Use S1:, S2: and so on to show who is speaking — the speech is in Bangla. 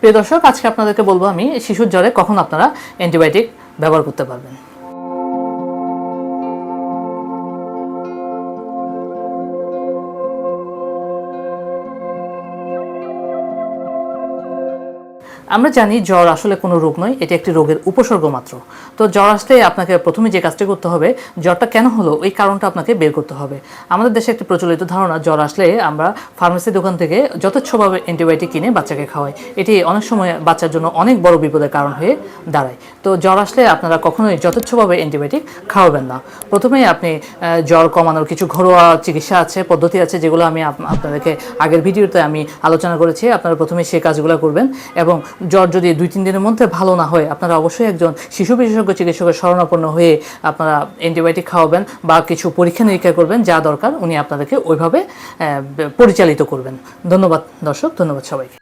S1: প্রিয় দর্শক আজকে আপনাদেরকে বলব আমি শিশুর জ্বরে কখন আপনারা অ্যান্টিবায়োটিক ব্যবহার করতে পারবেন। আমরা জানি জ্বর আসলে কোনো রোগ নয়, এটি একটি রোগের উপসর্গ মাত্র। তো জ্বর আসলে আপনাকে প্রথমে যে কাজটি করতে হবে, জ্বরটা কেন হলো, ওই কারণটা আপনাকে বের করতে হবে। আমাদের দেশে একটি প্রচলিত ধারণা, জ্বর আসলে আমরা ফার্মেসি দোকান থেকে যথেচ্ছভাবে অ্যান্টিবায়োটিক কিনে বাচ্চাকে খাওয়াই। এটি অনেক সময় বাচ্চার জন্য অনেক বড় বিপদের কারণ হয়ে দাঁড়ায়। তো জ্বর আসলে আপনারা কখনোই যথেচ্ছভাবে অ্যান্টিবায়োটিক খাওয়াবেন না। প্রথমেই আপনি জ্বর কমানোর কিছু ঘরোয়া চিকিৎসা আছে, পদ্ধতি আছে, যেগুলো আমি আপ- আপনাদেরকে আগের ভিডিওতে আমি আলোচনা করেছি। আপনারা প্রথমে সেই কাজগুলো করবেন এবং জ্বর যদি দুই, তিন দিনের মধ্যে ভালো না হয়, আপনারা অবশ্যই একজন শিশু বিশেষজ্ঞ চিকিৎসকের শরণাপন্ন হয়ে আপনারা অ্যান্টিবায়োটিক খাওয়াবেন বা কিছু পরীক্ষা নিরীক্ষা করবেন যা দরকার, উনি আপনাদেরকে ওইভাবে পরিচালিত করবেন। ধন্যবাদ দর্শক, ধন্যবাদ সবাইকে।